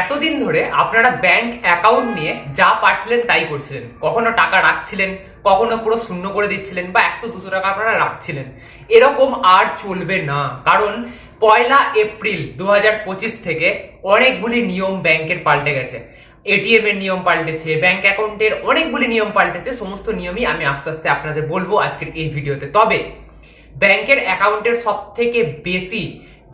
এতদিন ধরে আপনারা ব্যাংক অ্যাকাউন্ট নিয়ে যা পারছিলেন তাই করছিলেন। কখনো টাকা রাখছিলেন, কখনো পুরো শূন্য করে দিচ্ছিলেন বা একশো দুশো টাকা আপনারা রাখছিলেন। এরকম আর চলবে না। কারণ পয়লা এপ্রিল দু হাজার পঁচিশ থেকে অনেকগুলি নিয়ম ব্যাংকের পাল্টে গেছে। এটিএম এর নিয়ম পাল্টেছে ব্যাংক অ্যাকাউন্টের অনেকগুলি নিয়ম পাল্টেছে, সমস্ত নিয়মই আমি আস্তে আস্তে আপনাদের বলব আজকের এই ভিডিওতে। তবে ব্যাংকের অ্যাকাউন্টের সব থেকে বেশি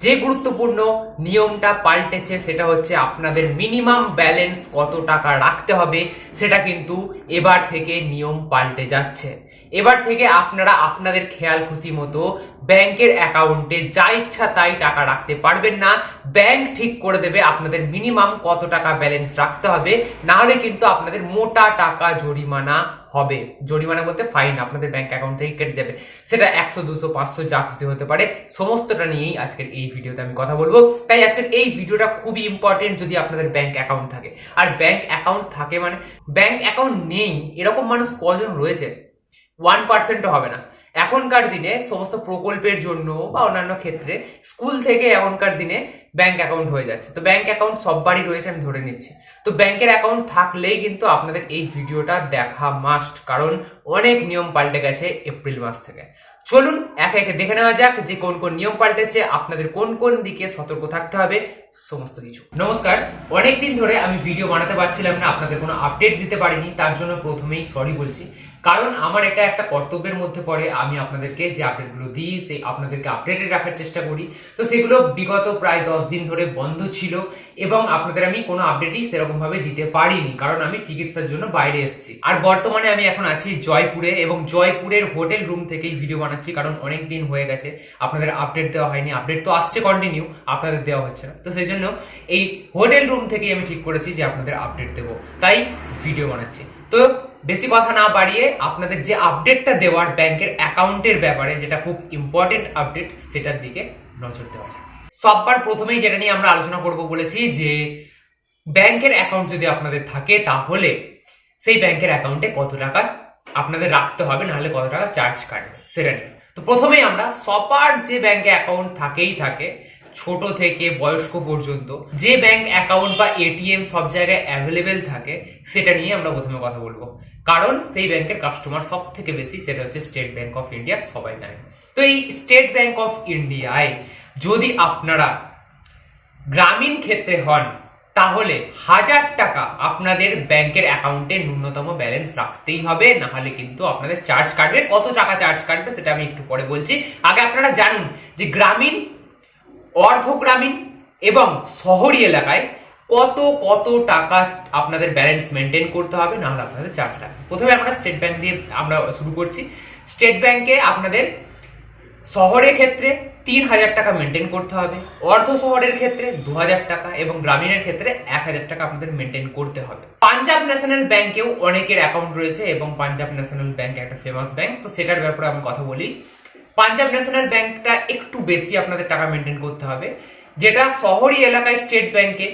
যে গুরুত্বপূর্ণ নিয়মটা পাল্টেছে সেটা হচ্ছে আপনাদের মিনিমাম ব্যালেন্স কত টাকা রাখতে হবে, সেটা কিন্তু এবার থেকে নিয়ম পাল্টে যাচ্ছে। এবার থেকে আপনারা আপনাদের খেয়াল খুশি মতো ব্যাংকের অ্যাকাউন্টে যা ইচ্ছা তাই টাকা রাখতে পারবেন না। ব্যাংক ঠিক করে দেবে আপনাদের মিনিমাম কত টাকা ব্যালেন্স রাখতে হবে না হলে কিন্তু আপনাদের মোটা টাকা জরিমানা হবে। জরিমানা বলতে ফাইন আপনাদের ব্যাংক অ্যাকাউন্ট থেকে কেটে যাবে। সেটা একশো, দুশো, পাঁচশো, যা খুশি হতে পারে। সমস্তটা নিয়েই আজকের এই ভিডিওতে আমি কথা বলব। তাই আজকের এই ভিডিওটা খুবই ইম্পর্টেন্ট যদি আপনাদের ব্যাংক অ্যাকাউন্ট থাকে। আর ব্যাংক অ্যাকাউন্ট থাকে মানে ব্যাংক অ্যাকাউন্ট নেই, এরকম মানুষ কজন রয়েছে? ওয়ান পার্সেন্টও হবে না। এখনকার দিনে সমস্ত প্রকল্পের জন্য বা অন্যান্য ক্ষেত্রে স্কুল থেকে এখনকার দিনে ব্যাংক অ্যাকাউন্ট হয়ে যাচ্ছে। তো ব্যাংক অ্যাকাউন্ট সববারই রয়েছে, আমি ধরে নিচ্ছি। তো ব্যাংকের অ্যাকাউন্ট থাকলেই কিন্তু আপনাদের এই ভিডিওটা দেখা মাস্ট কারণ অনেক নিয়ম পাল্টে গেছে এপ্রিল মাস থেকে। চলুন, একে একে দেখে নেওয়া যাক যে কোন কোন নিয়ম পাল্টেছে, আপনাদের কোন কোন দিকে সতর্ক থাকতে হবে, সমস্ত কিছু। নমস্কার, অনেকদিন ধরে আমি ভিডিও বানাতে পারছিলাম না, আপনাদের কোনো আপডেট দিতে পারিনি, তার জন্য প্রথমেই সরি বলছি। কারণ আমার এটা একটা কর্তব্যের মধ্যে পড়ে আমি আপনাদেরকে যে আপডেটগুলো দিই সেই আপনাদেরকে আপডেটেড রাখার চেষ্টা করি। তো সেগুলো বিগত প্রায় দশ দিন ধরে বন্ধ ছিল এবং আপনাদের আমি কোনো আপডেটই সেরকম ভাবে দিতে পারিনি, কারণ আমি চিকিৎসার জন্য বাইরে এসেছি। আর বর্তমানে আমি এখন আছি জয়পুরে এবং জয়পুরের হোটেল রুম থেকেই ভিডিও বানাচ্ছি, কারণ অনেক দিন হয়ে গেছে। আপনাদের আপডেট দেওয়া হয়নি আপডেট তো আসছে কন্টিনিউ আপনাদের দেওয়া হচ্ছে না। তো সেই জন্য এই হোটেল রুম থেকেই আমি ঠিক করেছি যে আপনাদের আপডেট দেবো। তাই ভিডিও বানাচ্ছি। তো বেশি কথা না বাড়িয়ে আপনাদের যে আপডেটটা দেওয়ার ব্যাংকের অ্যাকাউন্টের ব্যাপারে যেটা খুব ইম্পর্টেন্ট আপডেট সেটার দিকে নজর দেওয়া যায় সববার প্রথমেই যেটা নিয়ে আমরা আলোচনা করব বলেছি যে, ব্যাংকের অ্যাকাউন্ট যদি আপনাদের থাকে, তাহলে সেই ব্যাংকের অ্যাকাউন্টে কত টাকা আপনাদের রাখতে হবে, নাহলে কত টাকা চার্জ কাটবে, সেটা নিয়ে। তো প্রথমেই আমরা সবার যে ব্যাংকে অ্যাকাউন্ট থাকেই থাকে, ছোট থেকে বয়স্ক পর্যন্ত, যে ব্যাংক অ্যাকাউন্ট বা এটিএম সব জায়গায় অ্যাভেলেবেল থাকে, সেটা নিয়ে আমরা প্রথমে কথা বলব। কারণ সেই ব্যাংকের কাস্টমার সব থেকে বেশি সেটা হচ্ছে স্টেট ব্যাংক অফ ইন্ডিয়া সবাই জানে। তো এই স্টেট ব্যাংক অফ ইন্ডিয়ায় যদি আপনারা গ্রামীণ ক্ষেত্রে হন, তাহলে হাজার টাকা আপনাদের ব্যাংকের অ্যাকাউন্টে ন্যূনতম ব্যালেন্স রাখতেই হবে না হলে কিন্তু আপনাদের চার্জ কাটবে। কত টাকা চার্জ কাটবে সেটা আমি একটু পরে বলছি। আগে আপনারা জানুন যে গ্রামীণ, অর্ধ গ্রামীণ এবং শহরি এলাকায় কত কত টাকা আপনাদের ব্যালেন্স মেনটেন করতে হবে, না হলে আপনাদের চার্জ লাগবে। প্রথমে আমরা স্টেট ব্যাংক দিয়ে আমরা শুরু করছি। স্টেট ব্যাংকে আপনাদের শহরের ক্ষেত্রে তিন হাজার টাকা মেনটেন করতে হবে, অর্ধ শহরের ক্ষেত্রে দু হাজার টাকা এবং গ্রামীণের ক্ষেত্রে এক হাজার টাকা আপনাদের মেনটেন করতে হবে। পাঞ্জাব ন্যাশনাল ব্যাংকেও অনেকের অ্যাকাউন্ট রয়েছে এবং পাঞ্জাব ন্যাশনাল ব্যাংক একটা ফেমাস ব্যাংক তো সেটার ব্যাপারে আমি কথা বলি। পাঞ্জাব ন্যাশনাল ব্যাংকটা একটু বেশি আপনাদের টাকা মেনটেন করতে হবে, যেটা শহরি এলাকায় স্টেট ব্যাংকে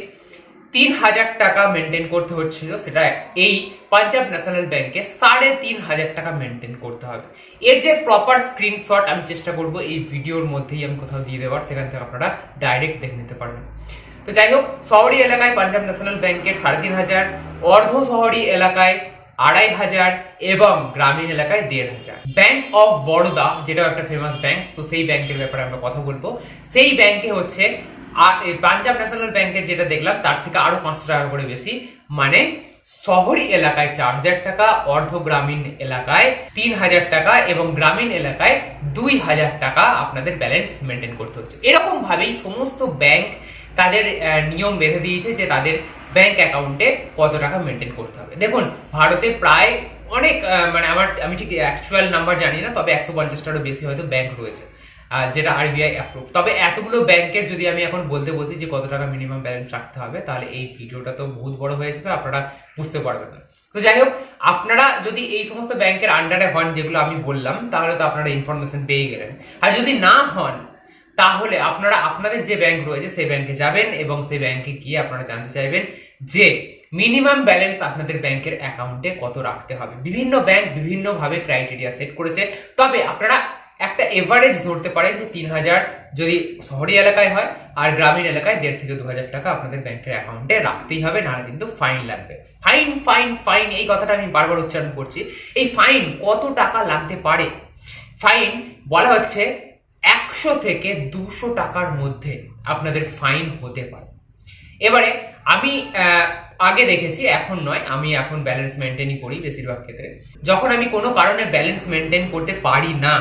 তিন হাজার টাকা মেনটেন করতে হচ্ছিল সেটা এই পাঞ্জাব ন্যাশনাল ব্যাংকে সাড়ে তিন হাজার টাকা মেনটেন করতে হবে। এর যে প্রপার স্ক্রিনশট আমি চেষ্টা করব এই ভিডিওর মধ্যেই আমি কোথাও দিয়ে দেওয়ার, সেখান থেকে আপনারা ডাইরেক্ট দেখে নিতে পারবেন। তো যাই হোক, শহরি এলাকায় পাঞ্জাব ন্যাশনাল ব্যাংকের সাড়ে তিন হাজার অর্ধ শহরি এলাকায় আড়াই হাজার এবং গ্রামীণ এলাকায় দেড় হাজার। ব্যাংক অফ বরোদা যেটা একটা ফেমাস ব্যাংক তো সেই ব্যাংকের ব্যাপারে আমরা কথা বলব। সেই ব্যাংকে হচ্ছে আর পাঞ্জাব ন্যাশনাল ব্যাংকের যেটা দেখলাম, তার থেকে আরও পাঁচশো টাকা করে বেশি। মানে শহরি এলাকায় চার হাজার টাকা, অর্ধ গ্রামীণ এলাকায় তিন হাজার টাকা এবং গ্রামীণ এলাকায় দুই হাজার টাকা আপনাদের ব্যালেন্স মেনটেন করতে হচ্ছে। এরকম ভাবেই সমস্ত ব্যাংক তাদের নিয়ম বেঁধে দিয়েছে যে তাদের ব্যাংক অ্যাকাউন্টে কত টাকা মেনটেন করতে হবে। দেখুন, ভারতে প্রায় অনেক মানে আমার, আমি ঠিক অ্যাকচুয়াল নাম্বার জানি না, তবে একশো পঞ্চাশটারও বেশি হয়তো ব্যাংক রয়েছে। যেটা আরবিআই অ্যাপ্রুভ তবে এতগুলো ব্যাংকের যদি আমি এখন বলতে বলছি যে কত টাকা মিনিমাম ব্যালেন্স রাখতে হবে, তাহলে এই ভিডিওটা তো বহুত বড় হয়ে যাবে, আপনারা বুঝতে পারবেন না। তো যাই হোক, আপনারা যদি এই সমস্ত ব্যাংকের আন্ডারে হন, যেগুলো আমি বললাম, তাহলে তো আপনারা ইনফরমেশন পেয়ে গেলেন। আর যদি না হন, তাহলে আপনারা, আপনাদের যে ব্যাংক রয়েছে, সেই ব্যাংকে যাবেন এবং সেই ব্যাংকে গিয়ে আপনারা জানতে চাইবেন যে মিনিমাম ব্যালেন্স আপনাদের ব্যাংকের অ্যাকাউন্টে কত রাখতে হবে। বিভিন্ন ব্যাংক বিভিন্নভাবে ক্রাইটেরিয়া সেট করেছে। তবে আপনারা একটা এভারেজ ধরতে পারেন যে তিন হাজার যদি শহরি এলাকায় হয় আর গ্রামীণ এলাকায় দেড় থেকে দু হাজার টাকা আপনাদের ব্যাংকের অ্যাকাউন্টে রাখতেই হবে, নাহলে কিন্তু ফাইন লাগবে। ফাইন ফাইন ফাইন এই কথাটা আমি বারবার উচ্চারণ করছি। এই ফাইন কত টাকা লাগতে পারে? ফাইন বলা হচ্ছে একশো থেকে দুশো টাকার মধ্যে আপনাদের ফাইন হতে পারে। এবারে আমি আগে দেখেছি, এখন নয়। আমি এখন ব্যালেন্স মেনটেনই করি বেশিরভাগ ক্ষেত্রে। যখন আমি কোনো কারণে ব্যালেন্স মেনটেন করতে পারি না,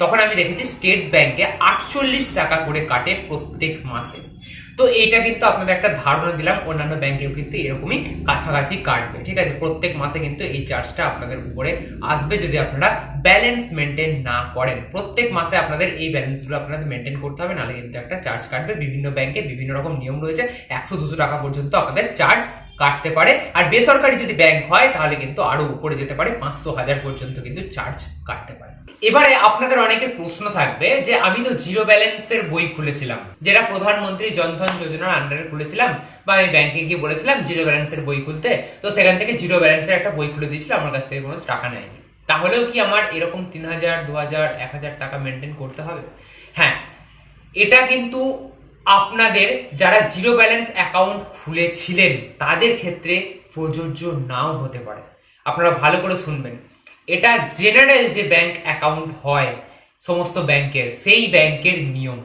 তখন আমি দেখেছি স্টেট ব্যাংকে আটচল্লিশ টাকা করে কাটে প্রত্যেক মাসে। তো এইটা কিন্তু আপনাদের একটা ধারণা দিলাম, অন্যান্য ব্যাংকেও কিন্তু এরকমই কাছাকাছি কাটবে, ঠিক আছে? প্রত্যেক মাসে কিন্তু এই চার্জটা আপনাদের উপরে আসবে যদি আপনারা ব্যালেন্স মেনটেন না করেন। প্রত্যেক মাসে আপনাদের এই ব্যালেন্সগুলো আপনাদের মেনটেন করতে হবে, নাহলে কিন্তু একটা চার্জ কাটবে। বিভিন্ন ব্যাংকে বিভিন্ন রকম নিয়ম রয়েছে। একশো দুশো টাকা পর্যন্ত আপনাদের চার্জ কাটতে পারে। আর বেসরকারি যদি ব্যাংক হয়, তাহলে কিন্তু আরও উপরে যেতে পারে, পাঁচশো হাজার পর্যন্ত কিন্তু চার্জ কাটতে পারে। এবারে আপনাদের অনেকের প্রশ্ন থাকবে যে, আমি তো জিরো ব্যালেন্সের বই খুলেছিলাম, যেটা প্রধানমন্ত্রী জনধন যোজনার আন্ডারে খুলেছিলাম, বা আমি ব্যাংকে গিয়ে বলেছিলাম জিরো ব্যালেন্সের বই খুলতে। তো সেখান থেকে জিরো ব্যালেন্সের একটা বই খুলে দিয়েছিল, আমার কাছ থেকে কোনো টাকা নেয়নি। তাহলেও কি আমার এরকম তিন হাজার, দু হাজার, এক হাজার টাকা মেনটেন করতে হবে? হ্যাঁ এটা কিন্তু আপনাদের যারা জিরো ব্যালেন্স অ্যাকাউন্ট খুলেছিলেন, তাদের ক্ষেত্রে প্রযোজ্য নাও হতে পারে। আপনারা ভালো করে শুনবেন। এটা জেনারেল যে ব্যাংক অ্যাকাউন্ট হয়, সমস্ত ব্যাংকের সেই ব্যাংকের নিয়ম।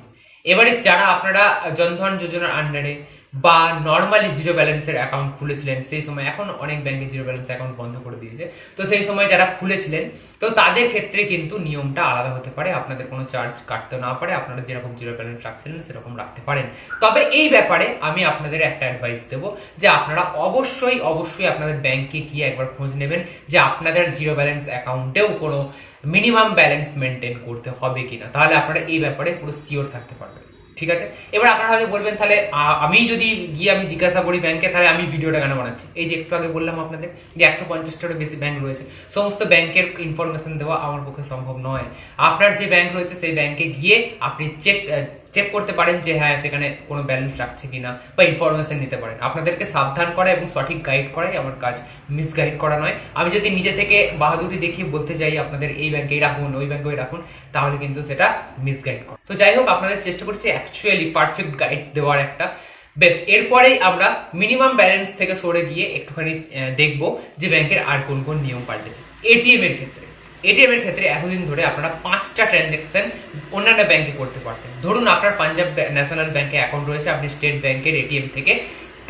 এবারে যারা আপনারা জনধন যোজনার আন্ডারে বা নর্মালি জিরো ব্যালেন্সের অ্যাকাউন্ট খুলেছিলেন, সেই সময় এখন অনেক ব্যাংকে জিরো ব্যালেন্স অ্যাকাউন্ট বন্ধ করে দিয়েছে। তো সেই সময় যারা খুলেছিলেন, তো তাদের ক্ষেত্রে কিন্তু নিয়মটা আলাদা হতে পারে। আপনাদের কোনো চার্জ কাটতে না পারে। আপনারা যেরকম জিরো ব্যালেন্স রাখছিলেন, সেরকম রাখতে পারেন। তবে এই ব্যাপারে আমি আপনাদের একটা অ্যাডভাইস দেব যে আপনারা অবশ্যই অবশ্যই আপনাদের ব্যাংকে গিয়ে একবার খোঁজ নেবেন যে আপনাদের জিরো ব্যালেন্স অ্যাকাউন্টেও কোনো মিনিমাম ব্যালেন্স মেনটেন করতে হবে কিনা। তাহলে আপনারা এই ব্যাপারে পুরো সিওর থাকতে পারবেন। ঠিক আছে? এবার আপনারা হয়তো বলবেন, তাহলে আমি যদি গিয়ে আমি জিজ্ঞাসা করি ব্যাংকে তাহলে আমি ভিডিওটা কেন বানাচ্ছি? এই যে একটু আগে বললাম আপনাদের যে একশো পঞ্চাশটারও বেশি ব্যাংক রয়েছে। সমস্ত ব্যাংকের ইনফরমেশন দেওয়া আমার পক্ষে সম্ভব নয়। আপনার যে ব্যাংক রয়েছে, সেই ব্যাংকে গিয়ে আপনি চেক চেক করতে পারেন যে হ্যাঁ সেখানে কোনো ব্যালেন্স রাখছে কিনা বা ইনফরমেশন নিতে পারেন। আপনাদেরকে সাবধান করা এবং সঠিক গাইড করাই আমার কাজ মিসগাইড করা নয়। আমি যদি নিজে থেকে বাহাদুরি দেখিয়ে বলতে চাই আপনাদের, এই ব্যাংকেই রাখুন, ওই ব্যাংকেই রাখুন, তাহলে কিন্তু সেটা মিসগাইড করা। তো যাই হোক, আপনাদের চেষ্টা করছি অ্যাকচুয়ালি পারফেক্ট গাইড দেওয়ার একটা। বেশ, এরপরেই আমরা মিনিমাম ব্যালেন্স থেকে সরে গিয়ে একটুখানি দেখব যে ব্যাংকের আর কোন কোন নিয়ম পাল্টেছে। এটিএম এর ক্ষেত্রে এটিএম এর ক্ষেত্রে এতদিন ধরে আপনারা পাঁচটা ট্রানজ্যাকশন অন্যান্য ব্যাংকে করতে পারতেন। ধরুন আপনার পাঞ্জাব ন্যাশনাল ব্যাংকে অ্যাকাউন্ট রয়েছে, আপনি স্টেট ব্যাংকের এটিএম থেকে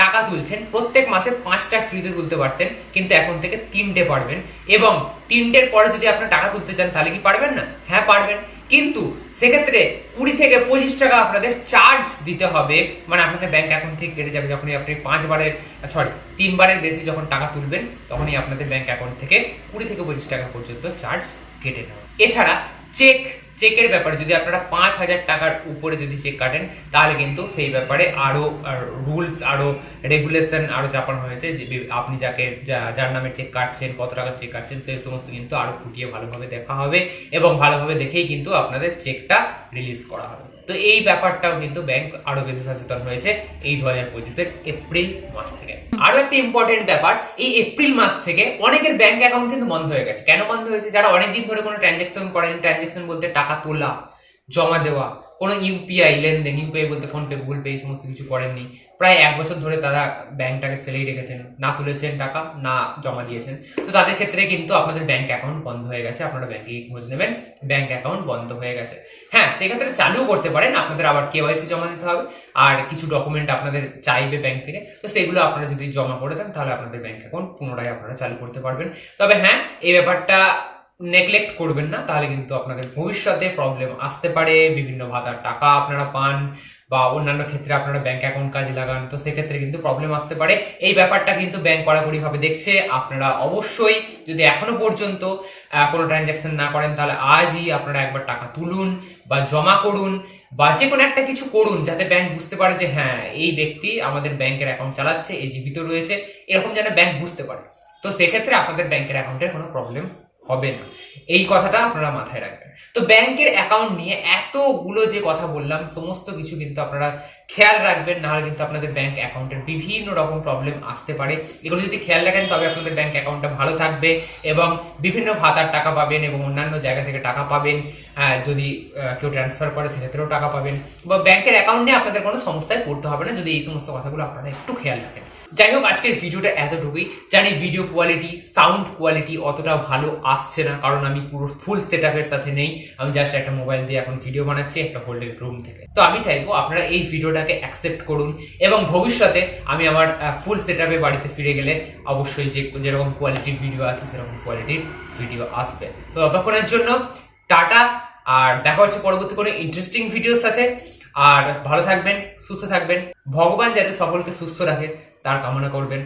টাকা তুলছেন, প্রত্যেক মাসে পাঁচটা ফ্রিতে তুলতে পারতেন, কিন্তু এখন থেকে তিনটে পারবেন এবং তিনটের পরে যদি আপনার টাকা তুলতে চান, তাহলে কি পারবেন না? হ্যাঁ পারবেন। কিন্তু সেক্ষেত্রে কুড়ি থেকে পঁচিশ টাকা আপনাদের চার্জ দিতে হবে। মানে আপনাদের ব্যাংক অ্যাকাউন্ট থেকে কেটে যাবে। যখনই আপনি পাঁচবারের সরি তিনবারের বেশি যখন টাকা তুলবেন, তখনই আপনাদের ব্যাংক অ্যাকাউন্ট থেকে কুড়ি থেকে পঁচিশ টাকা পর্যন্ত চার্জ কেটে নেওয়া। এছাড়া চেক চেকের ব্যাপারে, যদি আপনারা পাঁচ হাজার টাকার উপরে যদি চেক কাটেন, তাহলে কিন্তু সেই ব্যাপারে আরও রুলস আরও রেগুলেশন আরও চাপানো হয়েছে যে আপনি যাকে যার নামে চেক কাটছেন, কত টাকার চেক কাটছেন সেই সমস্ত কিন্তু আরও ফুটিয়ে ভালোভাবে দেখা হবে এবং ভালোভাবে দেখেই কিন্তু আপনাদের চেকটা রিলিজ করা হবে। তো এই ব্যাপারটাও কিন্তু ব্যাংক আরও বেশি সচেতন হয়েছে এই দু হাজার পঁচিশের এপ্রিল মাস থেকে। আরও একটা ইম্পর্টেন্ট ব্যাপার, এই এপ্রিল মাস থেকে অনেকের ব্যাংক অ্যাকাউন্ট কিন্তু বন্ধ হয়ে গেছে। কেন বন্ধ হয়েছে? যারা অনেকদিন ধরে কোনো ট্রানজ্যাকশন করেন ট্রানজ্যাকশন বলতে টাকা তোলা, জমা দেওয়া, কোনো ইউপিআই লেনদেন ইউপিআই বলতে ফোনপে গুগল পে এই সমস্ত কিছু করেননি। প্রায় এক বছর ধরে তারা ব্যাংকটাকে ফেলেই রেখেছেন। না তুলেছেন টাকা, না জমা দিয়েছেন। তো তাদের ক্ষেত্রে কিন্তু আপনাদের ব্যাংক অ্যাকাউন্ট বন্ধ হয়ে গেছে, আপনারা ব্যাংকে খোঁজ নেবেন, ব্যাংক অ্যাকাউন্ট বন্ধ হয়ে গেছে। হ্যাঁ সেক্ষেত্রে চালু করতে পারেন, আপনাদের আবার কেওয়াইসি জমা দিতে হবে, আর কিছু ডকুমেন্ট আপনাদের চাইবে ব্যাংক থেকে, তো সেগুলো আপনারা যদি জমা করে দেন, তাহলে আপনাদের ব্যাংক অ্যাকাউন্ট পুনরায় আপনারা চালু করতে পারবেন। তবে হ্যাঁ এই ব্যাপারটা নেগলেক্ট করবেন না, তাহলে কিন্তু আপনাদের ভবিষ্যতে প্রবলেম আসতে পারে। বিভিন্ন ভাতার টাকা আপনারা পান বা অন্যান্য ক্ষেত্রে আপনারা ব্যাংক অ্যাকাউন্ট কাজে লাগান, তো সেক্ষেত্রে কিন্তু প্রবলেম আসতে পারে। এই ব্যাপারটা কিন্তু ব্যাংক কড়াকড়ি ভাবে দেখছে। আপনারা অবশ্যই যদি এখনও পর্যন্ত কোনো ট্রানজ্যাকশন না করেন, তাহলে আজই আপনারা একবার টাকা তুলুন বা জমা করুন বা যে কোনো একটা কিছু করুন, যাতে ব্যাংক বুঝতে পারে যে হ্যাঁ এই ব্যক্তি আমাদের ব্যাংকের অ্যাকাউন্ট চালাচ্ছে, এই জীবিত রয়েছে। এরকম যেন ব্যাংক বুঝতে পারে। তো সেক্ষেত্রে আপনাদের ব্যাংকের অ্যাকাউন্টের কোনো প্রবলেম হবে না। এই কথাটা আপনারা মাথায় রাখবেন। তো ব্যাংকের অ্যাকাউন্ট নিয়ে এতগুলো যে কথা বললাম সমস্ত কিছু কিন্তু আপনারা খেয়াল রাখবেন নাহলে কিন্তু আপনাদের ব্যাংক অ্যাকাউন্টের বিভিন্ন রকম প্রবলেম আসতে পারে। এগুলো যদি খেয়াল রাখেন তবে আপনাদের ব্যাংক অ্যাকাউন্টটা ভালো থাকবে এবং বিভিন্ন ভাতার টাকা পাবেন এবং অন্যান্য জায়গা থেকে টাকা পাবেন। আহ, যদি কেউ ট্রান্সফার করে সেক্ষেত্রেও টাকা পাবেন। বা ব্যাংকের অ্যাকাউন্ট নিয়ে আপনাদের কোনো সমস্যায় পড়তে হবে না। যদি এই সমস্ত কথাগুলো আপনারা একটু খেয়াল রাখেন। যাই হোক, আজকের ভিডিওটা এতটুকুই। জানি ভিডিও কোয়ালিটি সাউন্ড কোয়ালিটি অতটা ভালো আসছে না, কারণ আমি পুরো ফুল সেট সাথে নেই। আমি জাস্ট একটা মোবাইল দিয়ে এখন ভিডিও বানাচ্ছি, একটা হোল্ডের রুম থেকে। তো আমি চাইব আপনারা এই ভিডিওটাকে অ্যাকসেপ্ট করুন এবং ভবিষ্যতে আমি আমার ফুল সেট বাড়িতে ফিরে গেলে অবশ্যই যে, যেরকম কোয়ালিটির ভিডিও আসে সেরকম কোয়ালিটির ভিডিও আসবে। তো ততক্ষণের জন্য টাটা, আর দেখা হচ্ছে পরবর্তী কোনো ইন্টারেস্টিং ভিডিওর সাথে। আর ভালো থাকবেন, সুস্থ থাকবেন। ভগবান যাতে সকলকে সুস্থ রাখে। তার কামনা করবেন।